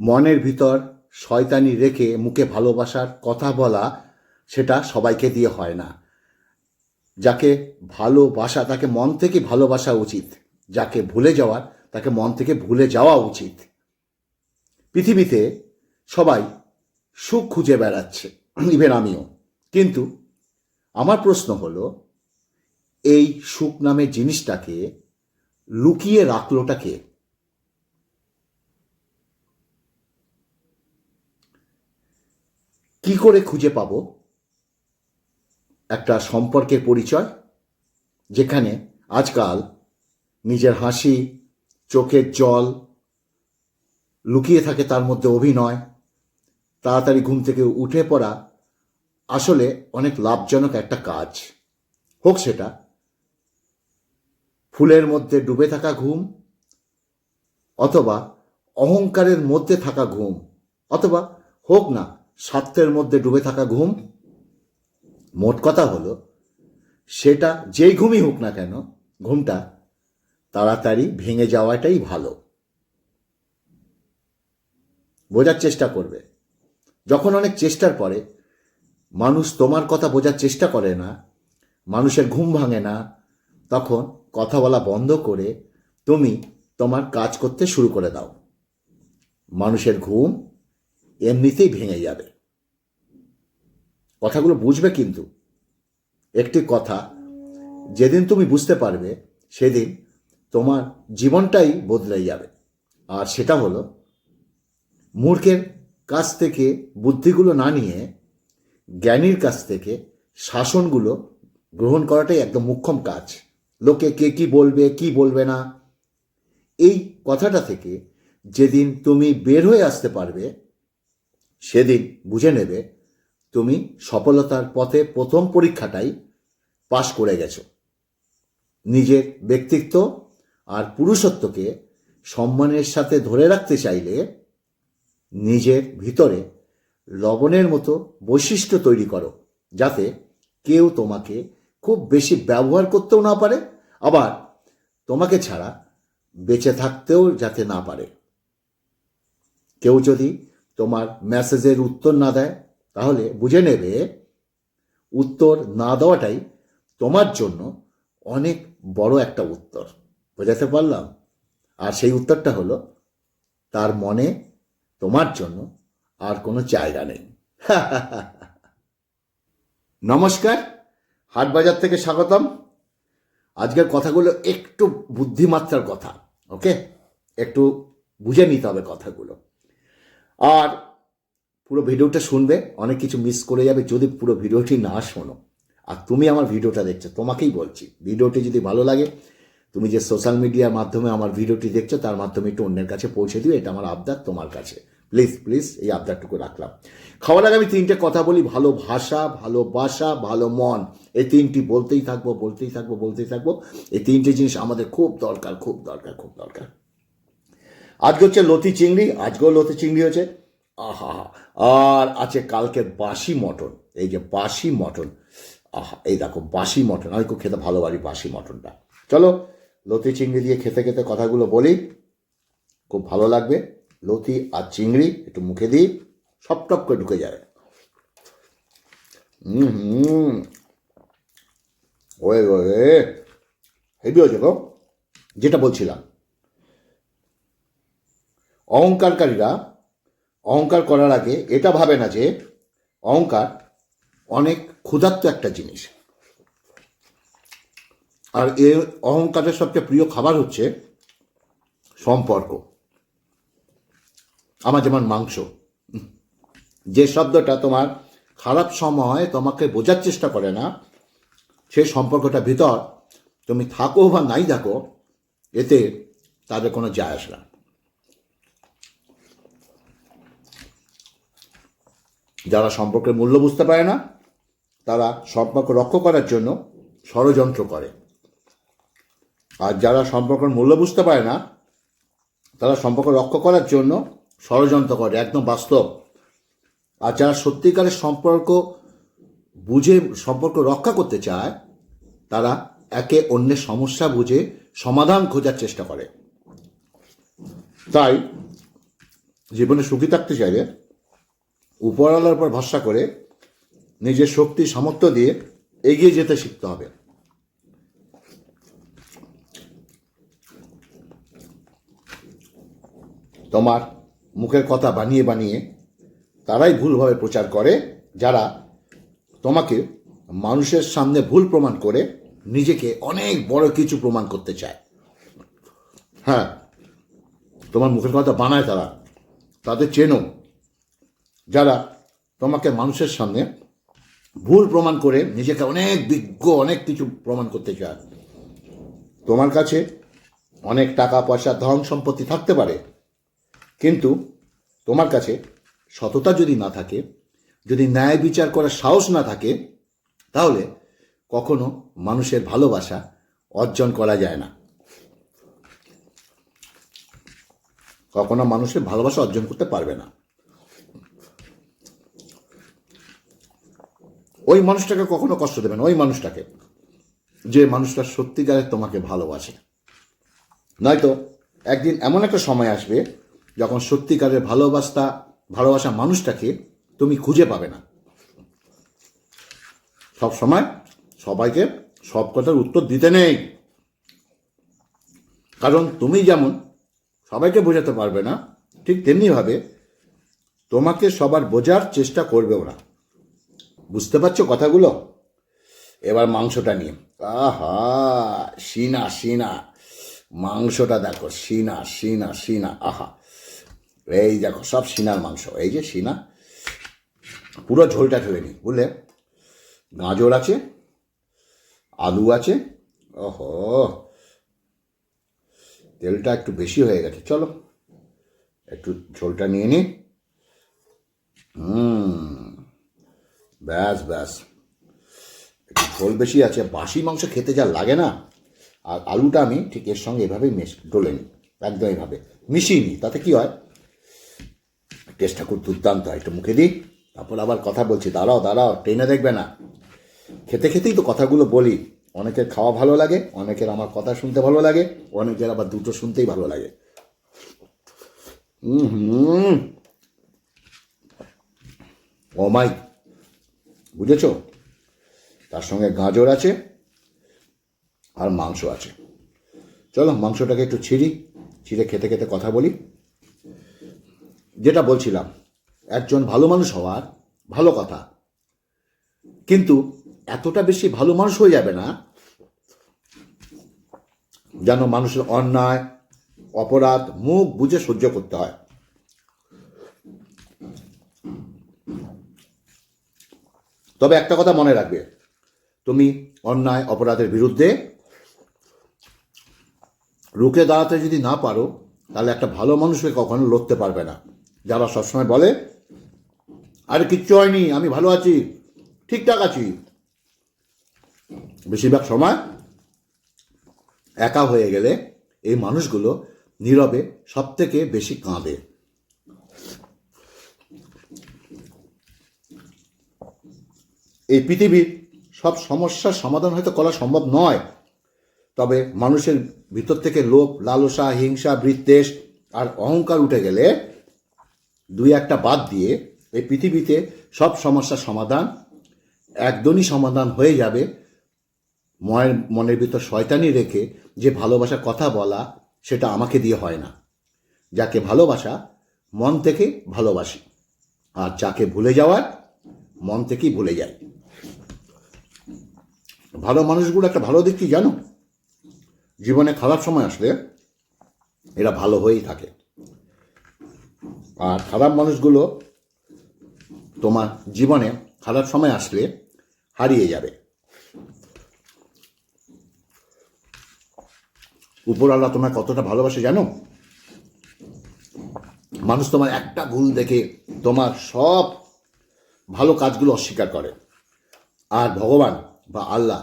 মনের ভিতর শয়তানি রেখে মুখে ভালোবাসার কথা বলা সেটা সবাইকে দিয়ে হয় না। যাকে ভালোবাসা, তাকে মন থেকে ভালোবাসা উচিত। যাকে ভুলে যাওয়ার, তাকে মন থেকে ভুলে যাওয়া উচিত। পৃথিবীতে সবাই সুখ খুঁজে বেড়াচ্ছে, ইভেন আমিও। কিন্তু আমার প্রশ্ন হলো, এই সুখ নামে জিনিসটাকে লুকিয়ে রাখলোটা কে? কি করে খুঁজে পাবো? একটা সম্পর্কের পরিচয়, যেখানে আজকাল নিজের হাসি, চোখের জল লুকিয়ে থাকে তার মধ্যে অভিনয়, তাড়াতাড়ি ঘুম থেকে উঠে পড়া আসলে অনেক লাভজনক একটা কাজ। হোক সেটা, ফুলের মধ্যে ডুবে থাকা ঘুম অথবা অহংকারের মধ্যে থাকা ঘুম, অথবা হোক না স্বার্থের মধ্যে ডুবে থাকা ঘুম। মোট কথা হলো, সেটা যেই ঘুমই হোক না কেন, ঘুমটা তাড়াতাড়ি ভেঙে যাওয়াটাই ভালো। বোঝার চেষ্টা করবে। যখন অনেক চেষ্টার পরে মানুষ তোমার কথা বোঝার চেষ্টা করে না, মানুষের ঘুম ভাঙে না, তখন কথা বলা বন্ধ করে তুমি তোমার কাজ করতে শুরু করে দাও। মানুষের ঘুম এমনিতেই ভেঙে যাবে। কথাগুলো বুঝবে কিন্তু। একটি কথা, যেদিন তুমি বুঝতে পারবে, সেদিন তোমার জীবনটাই বদলে যাবে। আর সেটা হলো, মূর্খের কাছ থেকে বুদ্ধিগুলো না নিয়ে জ্ঞানীর কাছ থেকে শাসনগুলো গ্রহণ করাটাই একদম মুখ্যম কাজ। লোকে কে কি বলবে কি বলবে না। এই কথাটা থেকে যেদিন তুমি বের হয়ে আসতে পারবে সেদিন বুঝে নেবে তুমি সফলতার পথে প্রথম পরীক্ষাটাই পাশ করে গেছো। নিজের ব্যক্তিত্ব আর পুরুষত্বকে সম্মানের সাথে ধরে রাখতে চাইলে নিজের ভিতরে লবণের মতো বৈশিষ্ট্য তৈরি করো, যাতে কেউ তোমাকে খুব বেশি ব্যবহার করতেও না পারে, আবার তোমাকে ছাড়া বেঁচে থাকতেও যাতে না পারে। কেউ যদি তোমার মেসেজের উত্তর না দেয়, তাহলে বুঝে নেবে উত্তর না দেওয়াটাই তোমার জন্য অনেক বড় একটা উত্তর। বোঝাতে পারলাম? আর সেই উত্তরটা হলো, তার মনে তোমার জন্য আর কোনো জায়গা নেই। নমস্কার, হাটবাজার থেকে স্বাগতম। আজকের কথাগুলো একটু বুদ্ধিমাত্রার কথা ওকে একটু বুঝে নিতে হবে কথাগুলো। আর পুরো ভিডিওটা শুনবে, অনেক কিছু মিস করে যাবে যদি পুরো ভিডিওটি না শোনো। আর তুমি আমার ভিডিওটা দেখছ, তোমাকেই বলছি, ভিডিওটি যদি ভালো লাগে, তুমি যে সোশ্যাল মিডিয়ার মাধ্যমে আমার ভিডিওটি দেখছ, তার মাধ্যমে একটু অন্যের কাছে পৌঁছে দিও, এটা আমার আবদার তোমার কাছে। প্লিজ প্লিজ এই আবদারটুকু রাখলাম। খাওয়ার আগে আমি তিনটে কথা বলি, ভালো ভাষা ভালোবাসা ভালো মন। এই তিনটি বলতেই থাকব বলতেই থাকব বলতেই থাকব। এই তিনটে জিনিস আমাদের খুব দরকার খুব দরকার খুব দরকার। আজকে হচ্ছে লতি চিংড়ি, আজকেও লতি চিংড়ি হচ্ছে আহা, আর আছে কালকের বাসি মটন, এই যে বাসি মটন। আহা, এই দেখো, বাসি মটন, আমি খুব খেতে ভালোবাসি বাসি মটনটা। চলো, লতি চিংড়ি দিয়ে খেতে খেতে কথাগুলো বলি। খুব ভালো লাগবে। লতি আর চিংড়ি একটু মুখে দিই, সব টপ করে ঢুকে যাবে হুম। হুম ওয়ে ওয়ে, হেভি হয়েছে গো, যেটা বলছিলাম। অহংকারকারীরা অহংকার করার আগে এটা ভাবে না যে অহংকার অনেক ক্ষুধার্ত একটা জিনিস। আর এ অহংকারের সবচেয়ে প্রিয় খাবার হচ্ছে সম্পর্ক। আমার যেমন মাংস যে শব্দটা তোমার খারাপ সময় তোমাকে বোঝার চেষ্টা করে না, সে সম্পর্কটা ভিতর তুমি থাকো বা নাই থাকো, এতে তাদের কোনো যায় আসে না। যারা সম্পর্কের মূল্য বুঝতে পারে না, তারা সম্পর্ক রক্ষা করার জন্য ষড়যন্ত্র করে। আর যারা সম্পর্কের মূল্য বুঝতে পারে না, তারা সম্পর্ক রক্ষা করার জন্য ষড়যন্ত্র করে, একদম বাস্তব। আর যারা সত্যিকারের সম্পর্ক বুঝে, সম্পর্ক রক্ষা করতে চায়, তারা একে অন্যের সমস্যা বুঝে সমাধান খোঁজার চেষ্টা করে। তাই জীবনে সুখী থাকতে চাইলে উপরওয়ালার উপর ভরসা করে নিজের শক্তি, সামর্থ্য দিয়ে এগিয়ে যেতে শিখতে হবে। তোমার মুখের কথা বানিয়ে বানিয়ে তারাই ভুলভাবে প্রচার করে, যারা তোমাকে মানুষের সামনে ভুল প্রমাণ করে নিজেকে অনেক বড় কিছু প্রমাণ করতে চায়। হ্যাঁ তোমার মুখের কথা বানায় তারা। তাদের চেনো। যারা তোমাকে মানুষের সামনে ভুল প্রমাণ করে নিজেকে অনেক বিজ্ঞ, অনেক কিছু প্রমাণ করতে চায়। তোমার কাছে অনেক টাকা, পয়সা, ধন সম্পত্তি থাকতে পারে। কিন্তু তোমার কাছে সততা যদি না থাকে, যদি ন্যায় বিচার করার সাহস না থাকে, তাহলে কখনো মানুষের ভালোবাসা অর্জন করা যায় না। কখনো মানুষের ভালোবাসা অর্জন করতে পারবে না। ওই মানুষটাকে কখনো কষ্ট দেবে না, ওই মানুষটাকে। যে মানুষটা সত্যিকারের তোমাকে ভালোবাসে। নয়তো একদিন এমন একটা সময় আসবে যখন সত্যিকারের ভালোবাসা ভালোবাসা মানুষটাকে তুমি খুঁজে পাবে না। সব সময় সবাইকে সব কথার উত্তর দিতে নেই। কারণ তুমি যেমন সবাইকে বোঝাতে পারবে না, ঠিক তেমনিভাবে তোমাকে সবার বোঝার চেষ্টা করবে ওরা বুঝতে পারছ কথাগুলো? এবার মাংসটা নিয়ে। আহা সিনা সিনা মাংসটা দেখো সিনা সিনা সিনা আহা। এই দেখো, সব সিনার মাংস। এই যে সিনা পুরো ঝোলটা ফেলে নি বুঝলে? গাজর আছে, আলু আছে, ওহো। তেলটা একটু বেশি হয়ে গেছে, চলো। একটু ঝোলটা নিয়ে নিই। হুম। ব্যাস ব্যাস। একটু ঝোল বেশি আছে। বাসি মাংস খেতে যা লাগে না। আর আলুটা আমি ঠিক এর সঙ্গে এভাবেই মেশ, ডলে নিই। একদম এইভাবে মিশিয়ে নিই। তাতে কি হয়? টেস্টটা খুব দুর্দান্ত হয়। একটু মুখে দিই। তারপর আবার কথা বলছি। দাঁড়াও দাঁড়াও। ট্রেনে দেখবে না। খেতে খেতেই তো কথাগুলো বলি। অনেকের খাওয়া ভালো লাগে, অনেকের আমার কথা শুনতে ভালো লাগে, অনেকের আবার দুটো শুনতেই ভালো লাগে। হুম। হুম অমাই বুঝেছ? তার সঙ্গে গাজর আছে আর মাংস আছে। চলো, মাংসটাকে একটু ছিঁড়ি, ছিঁড়ে খেতে খেতে কথা বলি। যেটা বলছিলাম, একজন ভালো মানুষ হওয়ার ভালো কথা। কিন্তু এতটা বেশি ভালো মানুষ হয়ে যাবে না যেন মানুষের অন্যায়, অপরাধ, মুখ বুঝে সহ্য করতে হয়। তবে একটা কথা মনে রাখবে। তুমি অন্যায় অপরাধের বিরুদ্ধে রুখে দাঁড়াতে যদি না পারো, তাহলে একটা ভালো মানুষকে কখনো লড়তে পারবে না। যারা সবসময় বলে, আর, কিচ্ছু হয়নি, আমি ভালো আছি, ঠিকঠাক আছি। বেশিরভাগ সময় একা হয়ে গেলে এই মানুষগুলো নীরবে সব থেকে বেশি কাঁদে। এই পৃথিবীর সব সমস্যার সমাধান হয়তো করা সম্ভব নয়। তবে মানুষের ভিতর থেকে লোভ, লালসা, হিংসা, বিদ্বেষ আর অহংকার উঠে গেলে দুই একটা বাদ দিয়ে এই পৃথিবীতে সব সমস্যার সমাধান একদমই সমাধান হয়ে যাবে। মনের মনের ভিতর শয়তানি রেখে যে ভালোবাসার কথা বলা, সেটা আমাকে দিয়ে হয় না। যাকে ভালোবাসা, মন থেকে ভালোবাসি। আর যাকে ভুলে যাওয়ার, মন থেকেই ভুলে যায়। ভালো মানুষগুলো একটা ভালো দিক কি জানো? জীবনে খারাপ সময় আসলে এরা ভালো হয়েই থাকে। আর খারাপ মানুষগুলো তোমার জীবনে খারাপ সময় আসলে হারিয়ে যাবে। উপরওয়ালা তোমার কতটা ভালোবাসে জানো? মানুষ তোমার একটা ভুল দেখে তোমার সব ভালো কাজগুলো অস্বীকার করে। আর ভগবান বা আল্লাহ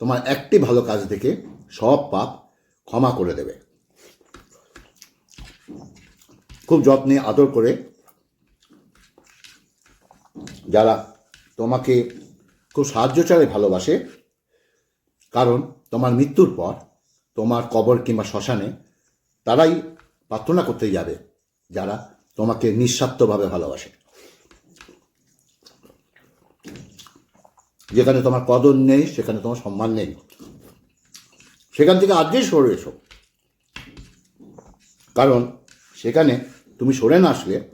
তোমার একটি ভালো কাজ দেখে সব পাপ ক্ষমা করে দেবে। খুব যত্নে আদর করে যারা তোমাকে খুব সাহায্য চালে ভালোবাসে, কারণ তোমার মৃত্যুর পর তোমার কবর কিংবা শ্মশানে তারাই প্রার্থনা করতে যাবে, যারা তোমাকে নিঃস্বার্থভাবে ভালোবাসে। যেখানে তোমার কদর নেই, সেখানে তোমার সম্মান নেই। সেখান থেকে আজকেই সরে এসো। কারণ সেখানে তুমি সরে না আসলে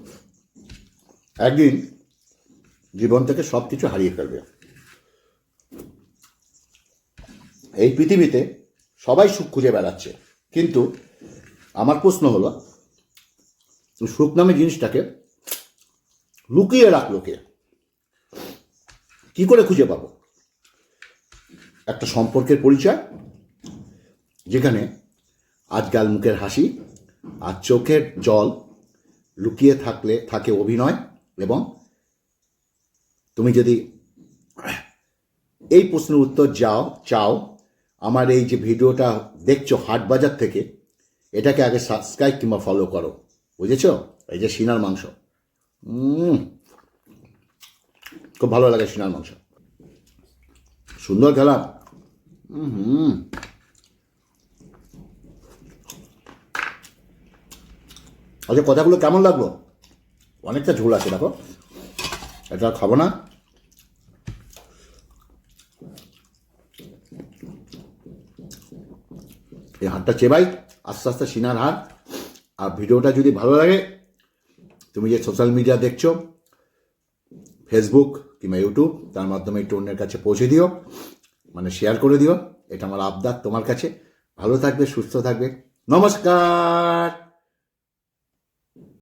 একদিন জীবন থেকে সব কিছু হারিয়ে ফেলবে। এই পৃথিবীতে সবাই সুখ খুঁজে বেড়াচ্ছে। কিন্তু আমার প্রশ্ন হলো সুখ নামে জিনিসটাকে লুকিয়ে রাখল কে? কি করে খুঁজে পাবো? একটা সম্পর্কের পরিচয় যেখানে আজকাল মুখের হাসি আর চোখের জল লুকিয়ে থাকলে থাকে অভিনয় এবং তুমি যদি এই প্রশ্নের উত্তর যাও চাও আমার এই যে ভিডিওটা দেখছ হাট বাজার থেকে এটাকে আগে সাবস্ক্রাইব কিংবা ফলো করো বুঝেছ? এই যে সিনার মাংস। উম, খুব ভালো লাগে সিনার মাংস। সুন্দর খেলা। হুম আচ্ছা কথাগুলো কেমন লাগল? অনেকটা ঝোল আছে, দেখো। এটা খাব না। এই হাতটা চেবাই, আস্তে আস্তে সিনার হাত। আর ভিডিওটা যদি ভালো লাগে, তুমি যে সোশ্যাল মিডিয়া দেখছ ফেসবুক কিংবা ইউটিউব তার মাধ্যমে একটু অন্যের কাছে পৌঁছে দিও মানে শেয়ার করে দিও। এটা আমার আবদার তোমার কাছে। ভালো থাকবে, সুস্থ থাকবে। নমস্কার!